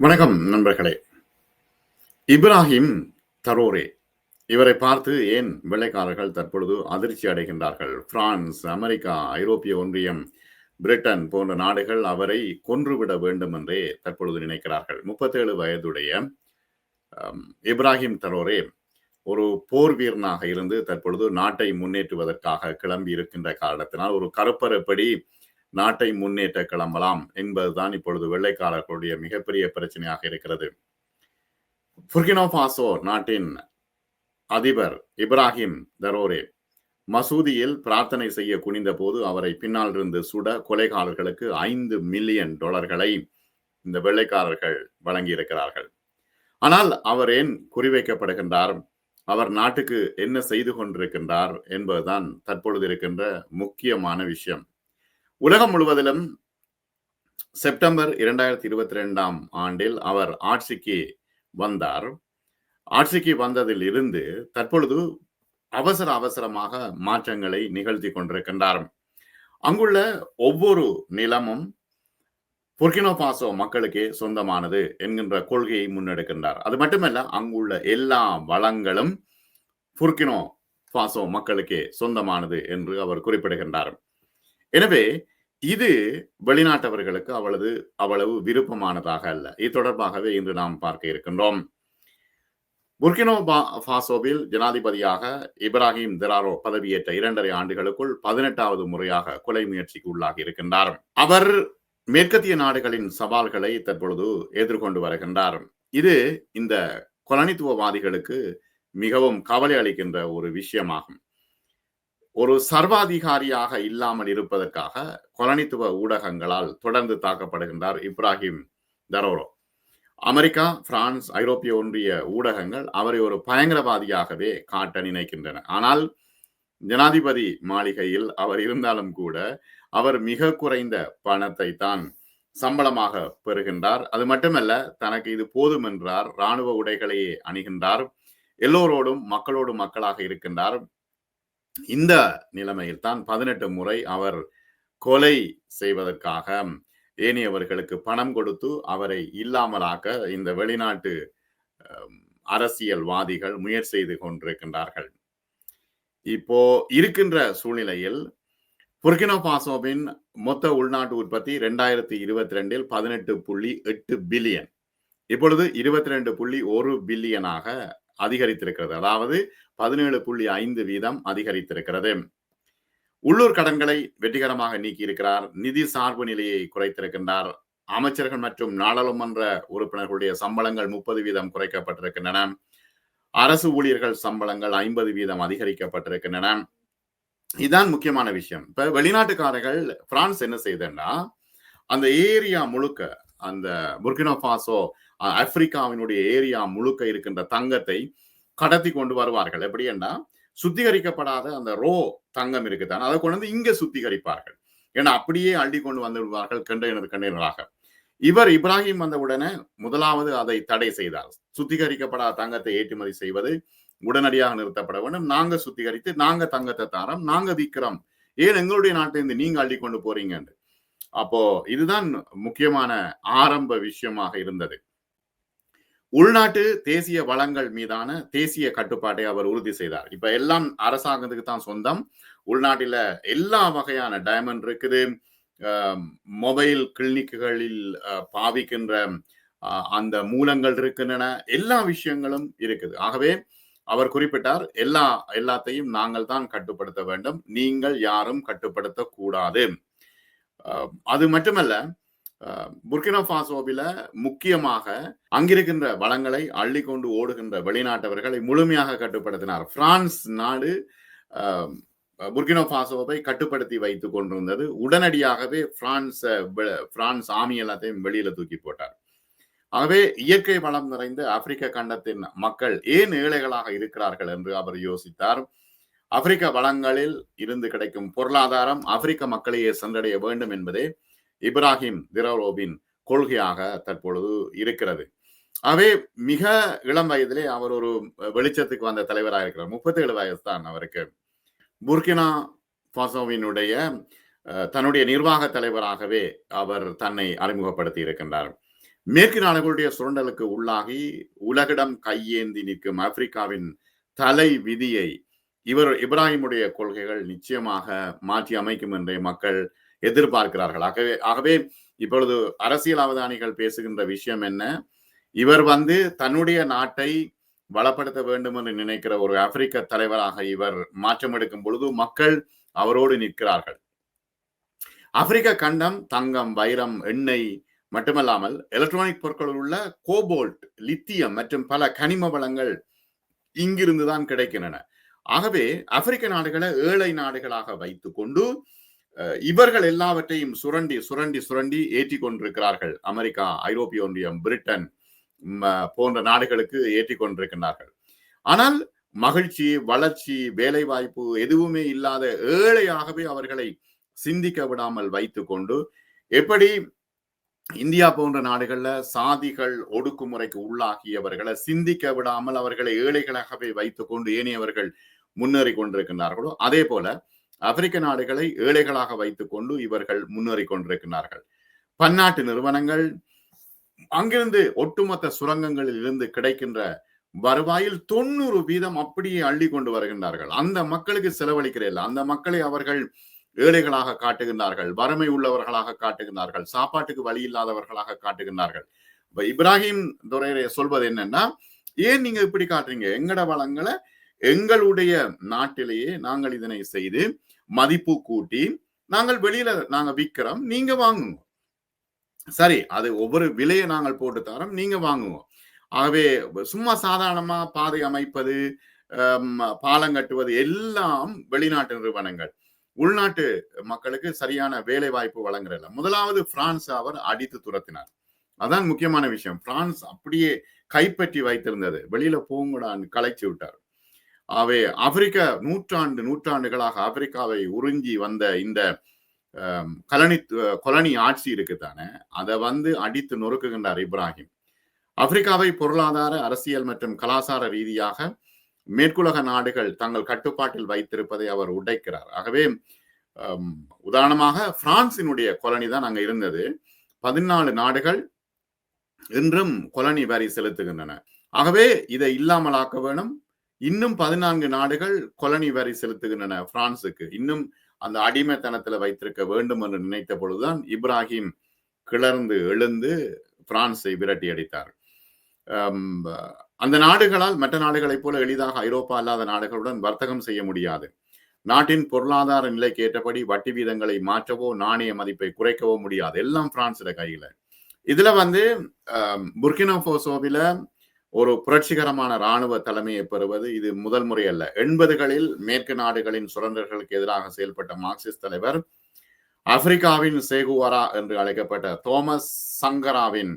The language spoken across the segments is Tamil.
வணக்கம் நண்பர்களே. இப்ராஹிம் தரோரே. இவரை பார்த்து ஏன் வெள்ளைக்காரர்கள் தற்பொழுது அதிர்ச்சி அடைகின்றார்கள்? பிரான்ஸ் அமெரிக்கா ஐரோப்பிய ஒன்றியம் பிரிட்டன் போன்ற நாடுகள் அவரை கொன்றுவிட வேண்டும் என்றே தற்பொழுது நினைக்கிறார்கள். முப்பத்தேழு வயதுடைய இப்ராஹிம் தரோரே ஒரு போர் வீரனாக இருந்து தற்பொழுது நாட்டை முன்னேற்றுவதற்காக கிளம்பி இருக்கின்ற காரணத்தினால் ஒரு கருப்பரப்படி நாட்டை முன்னேற்ற கிளம்பலாம் என்பதுதான் இப்பொழுது வெள்ளைக்காரர்களுடைய மிகப்பெரிய பிரச்சனையாக இருக்கிறது. புர்கினோ பாசோ நாட்டின் அதிபர் இப்ராஹிம் தரோரே மசூதியில் பிரார்த்தனை செய்ய குனிந்த போது அவரை பின்னால் இருந்து சுட கொலைகாரர்களுக்கு ஐந்து மில்லியன் டாலர்களை இந்த வெள்ளைக்காரர்கள் வழங்கியிருக்கிறார்கள். ஆனால் அவர் ஏன் குறிவைக்கப்படுகின்றார்? அவர் நாட்டுக்கு என்ன செய்து கொண்டிருக்கின்றார் என்பதுதான் தற்பொழுது இருக்கின்ற முக்கியமான விஷயம். உலகம் முழுவதிலும் செப்டம்பர் இரண்டாயிரத்தி இருபத்தி ரெண்டாம் ஆண்டில் அவர் ஆட்சிக்கு வந்தார். ஆட்சிக்கு வந்ததில் இருந்து தற்பொழுது அவசர அவசரமாக மாற்றங்களை நிகழ்த்தி கொண்டிருக்கின்றார். அங்குள்ள ஒவ்வொரு நிலமும் புர்கினோ பாசோ மக்களுக்கே சொந்தமானது என்கின்ற கொள்கையை முன்னெடுக்கின்றார். அது மட்டுமல்ல அங்குள்ள எல்லா வளங்களும் புர்கினோ பாசோ மக்களுக்கே சொந்தமானது என்று அவர் குறிப்பிடுகின்றார். எனவே இது வெளிநாட்டவர்களுக்கு அவ்வளவு அவ்வளவு விருப்பமானதாக அல்ல. இது தொடர்பாகவே இன்று நாம் பார்க்க இருக்கின்றோம். புர்கினோ பாசோவில் ஃபாசோவில் ஜனாதிபதியாக இப்ராஹிம் திராரோ பதவியேற்ற இரண்டரை ஆண்டுகளுக்குள் பதினெட்டாவது முறையாக கொலை முயற்சிக்கு உள்ளாகி இருக்கின்றார். அவர் மேற்கத்திய நாடுகளின் சவால்களை தற்பொழுது எதிர்கொண்டு வருகின்றார். இது இந்த கொலனித்துவவாதிகளுக்கு மிகவும் கவலை அளிக்கின்ற ஒரு விஷயமாகும். ஒரு சர்வாதிகாரியாக இல்லாமல் இருப்பதற்காக கொலனித்துவ ஊடகங்களால் தொடர்ந்து தாக்கப்படுகின்றார் இப்ராஹிம் தரோரோ. அமெரிக்கா பிரான்ஸ் ஐரோப்பிய ஒன்றிய ஊடகங்கள் அவரை ஒரு பயங்கரவாதியாகவே காட்ட நினைக்கின்றன. ஆனால் ஜனாதிபதி மாளிகையில் அவர் இருந்தாலும் கூட அவர் மிக குறைந்த பணத்தை தான் சம்பளமாக பெறுகின்றார். அது மட்டுமல்ல தனக்கு இது போதும் என்றார். இராணுவ உடைகளையே அணிகின்றார். எல்லோரோடும் மக்களோடு மக்களாக இருக்கின்றார். இந்த நிலைமையில் தான் பதினெட்டு முறை அவர் கொலை செய்வதற்காக ஏனையவர்களுக்கு பணம் கொடுத்து அவரை இல்லாமலாக்க இந்த வெளிநாட்டு அரசியல்வாதிகள் முயற்சி செய்து கொண்டிருக்கின்றார்கள். இப்போ இருக்கின்ற சூழ்நிலையில் புர்கினோ பாசோவின் மொத்த உள்நாட்டு உற்பத்தி ரெண்டாயிரத்தி இருபத்தி ரெண்டில் பதினெட்டு புள்ளி எட்டு பில்லியன். இப்பொழுது இருபத்தி ரெண்டு புள்ளி ஒரு பில்லியனாக அதிகரித்திருக்கிறது. அதாவது பதினேழு புள்ளி ஐந்து வீதம் அதிகரித்திருக்கிறது. உள்ளூர் கடன்களை வெற்றிகரமாக நீக்கியிருக்கிறார். நிதி சார்பு நிலையை குறைத்திருக்கின்றார். அமைச்சர்கள் மற்றும் நாடாளுமன்ற உறுப்பினர்களுடைய சம்பளங்கள் முப்பது வீதம் குறைக்கப்பட்டிருக்கின்றன. அரசு ஊழியர்கள் சம்பளங்கள் ஐம்பது வீதம் அதிகரிக்கப்பட்டிருக்கின்றன. இதுதான் முக்கியமான விஷயம். இப்ப வெளிநாட்டுக்காரர்கள் பிரான்ஸ் என்ன செய்தன்னா அந்த ஏரியா முழுக்க அந்த புர்கினோ பாசோ ஆப்பிரிக்காவினுடைய ஏரியா முழுக்க இருக்கின்ற தங்கத்தை கடத்தி கொண்டு வருவார்கள். எப்படி என்ன சுத்திகரிக்கப்படாத அந்த ரோ தங்கம் இருக்குதான் அதை கொண்டு வந்து இங்க சுத்திகரிப்பார்கள். ஏன்னா அப்படியே அள்ளி கொண்டு வந்து விடுவார்கள் கண்டெய்னர் கண்டெய்னராக இவர் இப்ராஹிம் வந்த உடனே முதலாவது அதை தடை செய்தார். சுத்திகரிக்கப்படாத தங்கத்தை ஏற்றுமதி செய்வது உடனடியாக நிறுத்தப்பட வேண்டும். நாங்க சுத்திகரித்து நாங்க தங்கத்தை தாரோம் நாங்க விற்கிறோம் ஏன் எங்களுடைய நாட்டிலிருந்து நீங்க அள்ளி கொண்டு போறீங்கன்னு? அப்போ இதுதான் முக்கியமான ஆரம்ப விஷயமாக இருந்தது. உள்நாட்டு தேசிய வளங்கள் மீதான தேசிய கட்டுப்பாட்டை அவர் உறுதி செய்தார். இப்ப எல்லாம் அரசாங்கத்துக்கு தான் சொந்தம். உள்நாட்டில எல்லா வகையான டைமண்ட் இருக்குது. மொபைல் கிளினிக்குகளில் பாவிக்கின்ற அந்த மூலங்கள் இருக்கின்றன. எல்லா விஷயங்களும் இருக்குது. ஆகவே அவர் குறிப்பிட்டார் எல்லா எல்லாத்தையும் நாங்கள் தான் கட்டுப்படுத்த வேண்டும். நீங்கள் யாரும் கட்டுப்படுத்த கூடாது அது மட்டுமல்ல புர்கினா பாசோவில முக்கியமாக அங்கிருக்கின்ற வளங்களை அள்ளி கொண்டு ஓடுகின்ற வெளிநாட்டவர்களை முழுமையாக கட்டுப்படுத்தினார். பிரான்ஸ் நாடு புர்கினோ பாசோவை கட்டுப்படுத்தி வைத்துக் கொண்டிருந்தது. உடனடியாகவே பிரான்ஸ் பிரான்ஸ் ஆமி எல்லாத்தையும் வெளியில தூக்கி போட்டார். ஆகவே இயற்கை வளம் நிறைந்த ஆப்பிரிக்க கண்டத்தின் மக்கள் ஏன் ஏழைகளாக இருக்கிறார்கள் என்று அவர் யோசித்தார். ஆப்பிரிக்க வளங்களில் இருந்து கிடைக்கும் பொருளாதாரம் ஆப்பிரிக்க மக்களையே சென்றடைய வேண்டும் என்பதே இப்ராஹிம் திரௌரோவின் கொள்கையாக தற்பொழுது இருக்கிறது. ஆகவே மிக இளம் வயதிலே அவர் ஒரு வெளிச்சத்துக்கு வந்த தலைவராக இருக்கிறார். முப்பத்தி ஏழு வயசு தான் அவருக்கு. புர்கினா பாசோவினுடைய அஹ், தன்னுடைய நிர்வாக தலைவராகவே அவர் தன்னை அறிமுகப்படுத்தி இருக்கின்றார். மேற்கு நாடுகளுடைய சுரண்டலுக்கு உள்ளாகி உலகிடம் கையேந்தி நிற்கும் ஆப்பிரிக்காவின் தலை விதியை இவர் இப்ராஹிமுடைய கொள்கைகள் நிச்சயமாக மாற்றி அமைக்கும் என்றே மக்கள் எதிர்பார்க்கிறார்கள். ஆகவே ஆகவே இப்பொழுது அரசியல் அவதானிகள் பேசுகின்ற விஷயம் என்ன? இவர் வந்து தன்னுடைய நாட்டை வளப்படுத்த வேண்டும் என்று நினைக்கிற ஒரு ஆப்பிரிக்க தலைவராக இவர் மாற்றம் எடுக்கும் பொழுது மக்கள் அவரோடு நிற்கிறார்கள். ஆப்பிரிக்க கண்டம் தங்கம் வைரம் எண்ணெய் மட்டுமல்லாமல் எலக்ட்ரானிக் பொருட்களில் உள்ள கோபோல்ட் லித்தியம் மற்றும் பல கனிம வளங்கள் இங்கிருந்து தான் கிடைக்கின்றன. ஆகவே ஆப்பிரிக்க நாடுகளை ஏழை நாடுகளாக வைத்துக்கொண்டு கொண்டு இவர்கள் எல்லாவற்றையும் சுரண்டி சுரண்டி சுரண்டி ஏற்றி கொண்டிருக்கிறார்கள் அமெரிக்கா ஐரோப்பிய ஒன்றியம் பிரிட்டன் போன்ற நாடுகளுக்கு ஏற்றி கொண்டிருக்கிறார்கள் ஆனால் மகிழ்ச்சி வளர்ச்சி வேலை வாய்ப்பு எதுவுமே இல்லாத ஏழையாகவே அவர்களை சிந்திக்க விடாமல் வைத்து கொண்டு எப்படி இந்தியா போன்ற நாடுகள்ல சாதிகள் ஒடுக்குமுறைக்கு உள்ளாகியவர்களை சிந்திக்க விடாமல் அவர்களை ஏழைகளாகவே வைத்துக்கொண்டு ஏனையவர்கள் முன்னேறி கொண்டிருக்கின்றார்களோ அதே போல ஆப்பிரிக்க நாடுகளை ஏழைகளாக வைத்துக் கொண்டு இவர்கள் முன்னேறி கொண்டிருக்கிறார்கள். பன்னாட்டு நிறுவனங்கள் அங்கிருந்து ஒட்டுமொத்த சுரங்கங்களில் இருந்து கிடைக்கின்ற வருவாயில் தொண்ணூறு வீதம் அப்படியே அள்ளி கொண்டு வருகின்றார்கள். அந்த மக்களுக்கு செலவழிக்கிறதில்லை அந்த மக்களை அவர்கள் ஏழைகளாக காட்டுகின்றார்கள். வறுமை உள்ளவர்களாக காட்டுகின்றார்கள். சாப்பாட்டுக்கு வழி இல்லாதவர்களாக காட்டுகின்றார்கள். இப்ப இப்ராஹிம் துரையரை சொல்வது என்னன்னா ஏன் நீங்க இப்படி காட்டுறீங்க? எங்கட வளங்களை எங்களுடைய நாட்டிலேயே நாங்கள் இதனை செய்து மதிப்பு கூட்டி நாங்கள் வெளியில நாங்க விற்கிறோம் நீங்க வாங்குங்க. சரி அது ஒவ்வொரு விலையை நாங்கள் போட்டு தரோம் நீங்க வாங்குவோம் ஆகவே சும்மா சாதாரணமா பாதை அமைப்பது பாலம் கட்டுவது எல்லாம் வெளிநாட்டு நிறுவனங்கள். உள்நாட்டு மக்களுக்கு சரியான வேலை வாய்ப்பு வழங்குறதில்ல. முதலாவது பிரான்ஸ் அவர் அடித்து துரத்தினார். அதான் முக்கியமான விஷயம். பிரான்ஸ் அப்படியே கைப்பற்றி வைத்திருந்தது. வெளியில போங்கடான்னு கலைச்சு விட்டார். அவை ஆப்பிரிக்க நூற்றாண்டு நூற்றாண்டுகளாக ஆப்பிரிக்காவை உறிஞ்சி வந்த இந்த கலனி கொலனி ஆட்சி இருக்குதானே அதை வந்து அடித்து நொறுக்குகின்றார் இப்ராஹிம். ஆப்பிரிக்காவை பொருளாதார அரசியல் மற்றும் கலாச்சார ரீதியாக மேற்குலக நாடுகள் தங்கள் கட்டுப்பாட்டில் வைத்திருப்பதை அவர் உடைக்கிறார். ஆகவே உதாரணமாக பிரான்சினுடைய கொலனி தான் அங்க இருந்தது. பதினாலு நாடுகள் இன்றும் கொலனி வரி செலுத்துகின்றன. ஆகவே இதை இல்லாமலாக்க வேணும் இன்னும் பதினான்கு நாடுகள் கொலனி வரி செலுத்துகின்றன பிரான்சுக்கு. இன்னும் அந்த அடிமைத்தனத்துல வைத்திருக்க வேண்டும் என்று நினைத்த பொழுதுதான் இப்ராஹிம் கிளர்ந்து எழுந்து பிரான்ஸை விரட்டி அடித்தார். அந்த நாடுகளால் மற்ற நாடுகளைப் போல எளிதாக ஐரோப்பா அல்லாத நாடுகளுடன் வர்த்தகம் செய்ய முடியாது. நாட்டின் பொருளாதார நிலைக்கு ஏற்றபடி வட்டி வீதங்களை மாற்றவோ நாணய மதிப்பை குறைக்கவோ முடியாது. எல்லாம் பிரான்ஸோட கையில. இதுல வந்து புர்கினோபோசோவில ஒரு புரட்சிகரமான இராணுவ தலைமையை பெறுவது இது முதல் முறை அல்ல. எண்பதுகளில் மேற்கு நாடுகளின் சுரண்டர்களுக்கு எதிராக செயல்பட்ட மார்க்சிஸ்ட் தலைவர் ஆப்பிரிக்காவின் சேகுவாரா என்று அழைக்கப்பட்ட தோமஸ் சங்கராவின்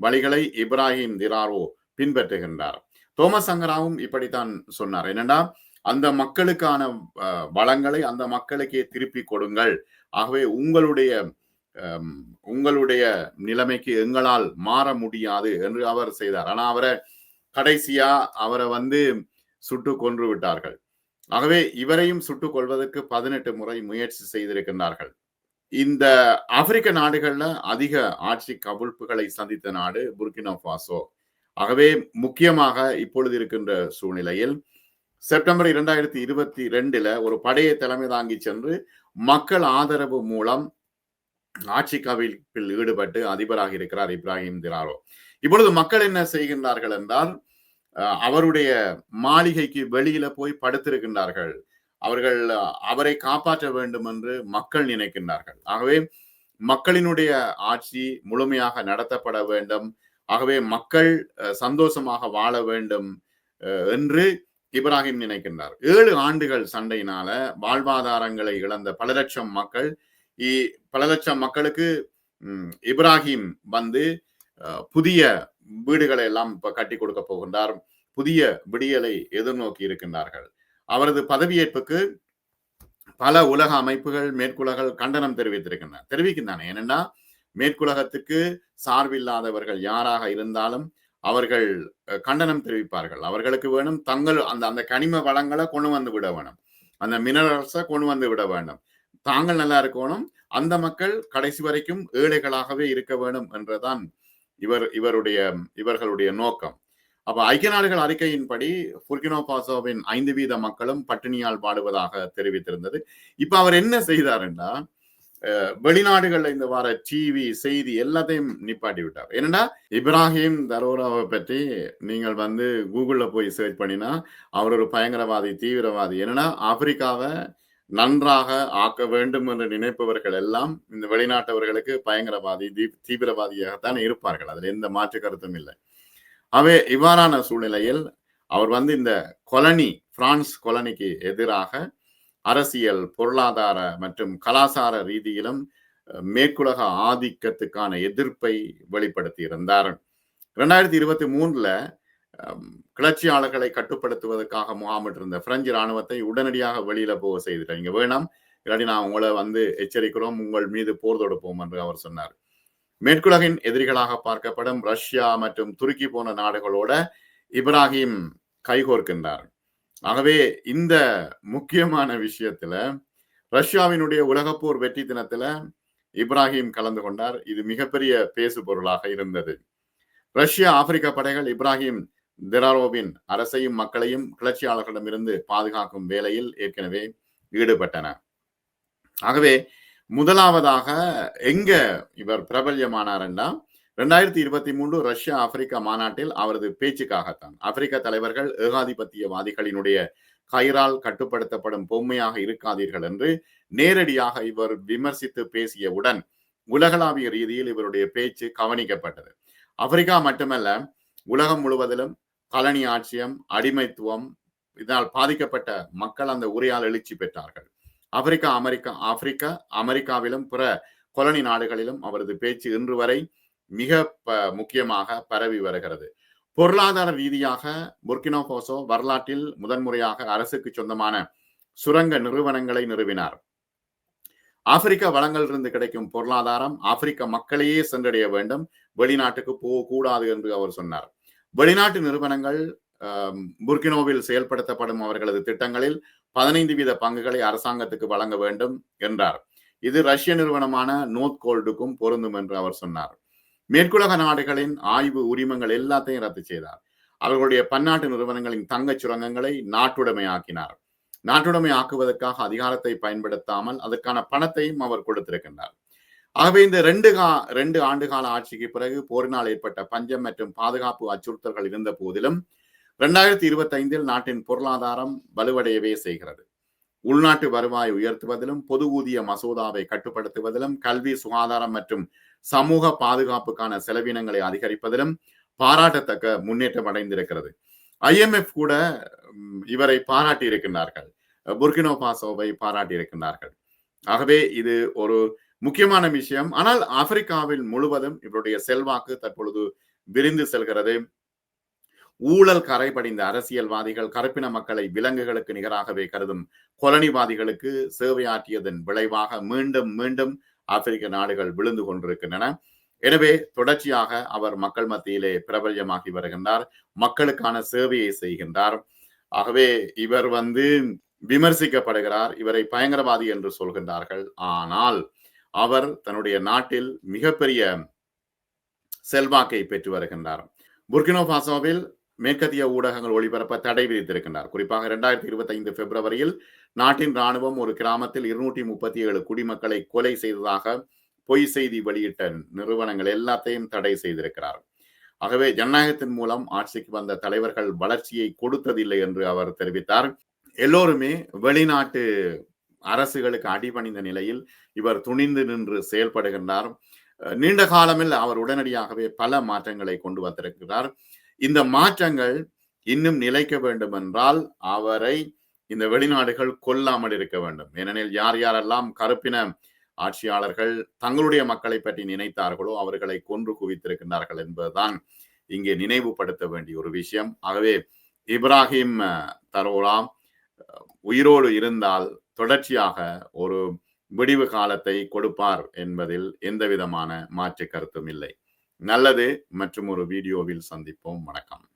வழிகளை இப்ராஹிம் திராரோ பின்பற்றுகின்றார். தோமஸ் சங்கராவும் இப்படித்தான் சொன்னார். என்னன்னா அந்த மக்களுக்கான வளங்களை அந்த மக்களுக்கே திருப்பி கொடுங்கள். ஆகவே உங்களுடைய உங்களுடைய நிலைமைக்கு எங்களால் மாற முடியாது என்று அவர் செய்தார். ஆனா அவரை கடைசியா அவரை வந்து சுட்டு கொன்று விட்டார்கள். ஆகவே இவரையும் சுட்டுக் கொள்வதற்கு பதினெட்டு முறை முயற்சி செய்திருக்கின்றார்கள். இந்த ஆப்பிரிக்க நாடுகள்ல அதிக ஆட்சி கவிழ்ப்புகளை சந்தித்த நாடு புர்கினோ பாசோ. ஆகவே முக்கியமாக இப்பொழுது இருக்கின்ற சூழ்நிலையில் செப்டம்பர் இரண்டாயிரத்தி இருபத்தி ரெண்டுல ஒரு படையை தலைமை தாங்கி சென்று மக்கள் ஆதரவு மூலம் ஆட்சி கவிழ்ப்பில் ஈடுபட்டு அதிபராக இருக்கிறார் இப்ராஹிம் திராரோ. இப்பொழுது மக்கள் என்ன செய்கின்றார்கள் என்றால் அவருடைய மாளிகைக்கு வெளியில போய் படுத்திருக்கின்றார்கள். அவர்கள் அவரை காப்பாற்ற வேண்டும் என்று மக்கள் நினைக்கின்றார்கள். ஆகவே மக்களினுடைய ஆட்சி முழுமையாக நடத்தப்பட வேண்டும். ஆகவே மக்கள் சந்தோஷமாக வாழ வேண்டும் என்று இப்ராஹிம் நினைக்கின்றார். ஏழு ஆண்டுகள் சண்டையினால வாழ்வாதாரங்களை இழந்த பல லட்சம் மக்கள் பல லட்சம் மக்களுக்கு இப்ராஹிம் வந்து புதிய வீடுகளை எல்லாம் இப்ப கட்டி கொடுக்க போகின்றார். புதிய விடியலை எதிர்நோக்கி இருக்கின்றார்கள். அவரது பதவியேற்புக்கு பல உலக அமைப்புகள் மேற்குலகள் கண்டனம் தெரிவித்திருக்கின்றன தெரிவிக்கின்றன. ஏனென்னா மேற்குலகத்துக்கு சார்பில்லாதவர்கள் யாராக இருந்தாலும் அவர்கள் கண்டனம் தெரிவிப்பார்கள். அவர்களுக்கு வேணும் தங்கள் அந்த அந்த கனிம வளங்களை கொண்டு வந்து விட வேணும். அந்த மினரல்ஸை கொண்டு வந்து விட வேண்டும் தாங்கள் நல்லா இருக்கணும். அந்த மக்கள் கடைசி வரைக்கும் ஏழைகளாகவே இருக்க வேண்டும் என்றுதான் இவர் இவருடைய இவர்களுடைய நோக்கம். அப்ப ஐக்கிய நாடுகள் அறிக்கையின்படி புர்கினோ பாசோவின் ஐந்து வீத மக்களும் பட்டினியால் பாடுவதாக தெரிவித்திருந்தது. இப்ப அவர் என்ன செய்தாருன்னா வெளிநாடுகள்ல இந்த வார டிவி செய்தி எல்லாத்தையும் நிப்பாட்டி விட்டார். என்னன்னா இப்ராஹிம் தரோராவை பற்றி நீங்கள் வந்து கூகுள்ல போய் சர்ச் பண்ணினா அவர் ஒரு பயங்கரவாதி தீவிரவாதி. என்னன்னா ஆப்பிரிக்காவை நன்றாக ஆக்க வேண்டும் என்று நினைப்பவர்கள் எல்லாம் இந்த வெளிநாட்டவர்களுக்கு பயங்கரவாதி தீவிரவாதியாகத்தான் இருப்பார்கள். அதில் எந்த மாற்று கருத்தும் இல்லை. அவை இவ்வாறான சூழ்நிலையில் அவர் வந்து இந்த கொலனி பிரான்ஸ் கொலனிக்கு எதிராக அரசியல் பொருளாதார மற்றும் கலாசார ரீதியிலும் மேற்குலக ஆதிக்கத்துக்கான எதிர்ப்பை வெளிப்படுத்தி இருந்தார் இரண்டாயிரத்தி இருபத்தி மூணுல கிளர்ச்சியாளர்களை கட்டுப்படுத்துவதற்காக முகாமிட்டிருந்த பிரெஞ்சு ராணுவத்தை உடனடியாக வெளியில போக செய்துட்டார் இங்க வேணாம் இல்லாட்டி நான் உங்களை வந்து எச்சரிக்கிறோம் உங்கள் மீது போர் தொடுப்போம் என்று அவர் சொன்னார். மேற்குலகின் எதிரிகளாக பார்க்கப்படும் ரஷ்யா மற்றும் துருக்கி போன நாடுகளோட இப்ராஹிம் கைகோர்க்கின்றார். ஆகவே இந்த முக்கியமான விஷயத்துல ரஷ்யாவினுடைய உலகப்போர் வெற்றி தினத்துல இப்ராஹிம் கலந்து கொண்டார். இது மிகப்பெரிய பேசு பொருளாக இருந்தது. ரஷ்யா ஆப்பிரிக்க படைகள் இப்ராஹிம் திராரோவின் அரசையும் மக்களையும் கிளர்ச்சியாளர்களிடமிருந்து பாதுகாக்கும் வேலையில் ஏற்கனவே ஈடுபட்டன. ஆகவே முதலாவதாக எங்க இவர் பிரபல்யமானார் என்றால் ரெண்டாயிரத்தி இருபத்தி மூன்று ரஷ்யா ஆப்பிரிக்கா மாநாட்டில் அவரது பேச்சுக்காகத்தான். ஆப்பிரிக்க தலைவர்கள் ஏகாதிபத்தியவாதிகளினுடைய கயிறால் கட்டுப்படுத்தப்படும் பொம்மையாக இருக்காதீர்கள் என்று நேரடியாக இவர் விமர்சித்து பேசியவுடன் உலகளாவிய ரீதியில் இவருடைய பேச்சு கவனிக்கப்பட்டது. ஆப்பிரிக்கா மட்டுமல்ல உலகம் முழுவதிலும் கலனி ஆட்சியம் அடிமைத்துவம் இதனால் பாதிக்கப்பட்ட மக்கள் அந்த உரையால் எழுச்சி பெற்றார்கள். ஆப்பிரிக்கா அமெரிக்கா ஆப்பிரிக்கா அமெரிக்காவிலும் பிற கொலனி நாடுகளிலும் அவரது பேச்சு இன்று வரை மிக முக்கியமாக பரவி வருகிறது. பொருளாதார ரீதியாக புர்கினோ போசோ வரலாற்றில் முதன்முறையாக அரசுக்கு சொந்தமான சுரங்க நிறுவனங்களை நிறுவினார். ஆப்பிரிக்க வளங்களிலிருந்து கிடைக்கும் பொருளாதாரம் ஆப்பிரிக்க மக்களையே சென்றடைய வேண்டும் வெளிநாட்டுக்கு போகக்கூடாது என்று அவர் சொன்னார். வெளிநாட்டு நிறுவனங்கள் புர்கினோவில் செயல்படுத்தப்படும் அவர்களது திட்டங்களில் பதினைந்து வீத பங்குகளை அரசாங்கத்துக்கு வழங்க வேண்டும் என்றார். இது ரஷ்ய நிறுவனமான நோத் கோல்டுக்கும் பொருந்தும் என்று அவர் சொன்னார். மேற்குலக நாடுகளின் ஆய்வு உரிமங்கள் எல்லாத்தையும் ரத்து செய்தார். அவர்களுடைய பன்னாட்டு நிறுவனங்களின் தங்கச் சுரங்கங்களை நாட்டுடைமையாக்கினார். நாட்டுடைமை ஆக்குவதற்காக அதிகாரத்தை பயன்படுத்தாமல் அதற்கான பணத்தையும் அவர் கொடுத்திருக்கின்றார். ஆகவே இந்த ரெண்டு கா ரெண்டு ஆண்டு கால ஆட்சிக்கு பிறகு போரினால் ஏற்பட்ட பஞ்சம் மற்றும் பாதுகாப்பு அச்சுறுத்தல்கள் இருந்த போதிலும் இரண்டாயிரத்தி இருபத்தி ஐந்தில் நாட்டின் பொருளாதாரம் வலுவடையவே செய்கிறது. உள்நாட்டு வருவாய் உயர்த்துவதிலும் பொது ஊதிய மசோதாவை கட்டுப்படுத்துவதிலும் கல்வி சுகாதாரம் மற்றும் சமூக பாதுகாப்புக்கான செலவினங்களை அதிகரிப்பதிலும் பாராட்டத்தக்க முன்னேற்றம் அடைந்திருக்கிறது. ஐஎம்எஃப் கூட இவரை பாராட்டி இருக்கின்றார்கள் புர்கினோ பாசோவை பாராட்டி இருக்கின்றார்கள் ஆகவே இது ஒரு முக்கியமான விஷயம். ஆனால் ஆப்பிரிக்காவில் முழுவதும் இவருடைய செல்வாக்கு தற்பொழுது விரிந்து செல்கிறது. ஊழல் கரைபடிந்த அரசியல்வாதிகள் கருப்பின மக்களை விலங்குகளுக்கு நிகராகவே கருதும் கொலனிவாதிகளுக்கு சேவையாற்றியதன் விளைவாக மீண்டும் மீண்டும் ஆப்பிரிக்க நாடுகள் விழுந்து கொண்டிருக்கின்றன. எனவே தொடர்ச்சியாக அவர் மக்கள் மத்தியிலே பிரபல்யமாகி வருகின்றார். மக்களுக்கான சேவையை செய்கின்றார். ஆகவே இவர் வந்து விமர்சிக்கப்படுகிறார். இவரை பயங்கரவாதி என்று சொல்கின்றார்கள். ஆனால் அவர் தன்னுடைய நாட்டில் மிகப்பெரிய செல்வாக்கை பெற்று வருகின்றார். புர்கினோ பாசோவில் மேற்கத்திய ஊடகங்கள் ஒளிபரப்ப தடை விதித்திருக்கின்றார். குறிப்பாக இரண்டாயிரத்தி இருபத்தி ஐந்து பிப்ரவரியில் நாட்டின் ராணுவம் ஒரு கிராமத்தில் இருநூற்றி முப்பத்தி ஏழு குடிமக்களை கொலை செய்ததாக பொய் செய்தி வெளியிட்ட நிறுவனங்கள் எல்லாத்தையும் தடை செய்திருக்கிறார். ஆகவே ஜனநாயகத்தின் மூலம் ஆட்சிக்கு வந்த தலைவர்கள் வளர்ச்சியை கொடுத்ததில்லை என்று அவர் தெரிவித்தார். எல்லோருமே வெளிநாட்டு அரசுகளுக்கு அடிபணிந்த நிலையில் இவர் துணிந்து நின்று செயல்படுகின்றார். நீண்ட காலமில் அவர் உடனடியாகவே பல மாற்றங்களை கொண்டு வந்திருக்கிறார். இந்த மாற்றங்கள் இன்னும் நிலைக்க வேண்டும் என்றால் அவரை இந்த வெளிநாடுகள் கொல்லாமல் இருக்க வேண்டும். ஏனெனில் யார் யாரெல்லாம் கருப்பின ஆட்சியாளர்கள் தங்களுடைய மக்களை பற்றி நினைத்தார்களோ அவர்களை கொன்று குவித்திருக்கின்றார்கள் என்பதுதான் இங்கே நினைவுபடுத்த வேண்டிய ஒரு விஷயம். ஆகவே இப்ராஹிம் தரோலாம் உயிரோடு இருந்தால் தொடர்ச்சியாக ஒரு விடிவு காலத்தை கொடுப்பார் என்பதில் எந்த விதமான மாற்று கருத்தும் இல்லை. நல்லது மற்றும் ஒரு வீடியோவில் சந்திப்போம். வணக்கம்.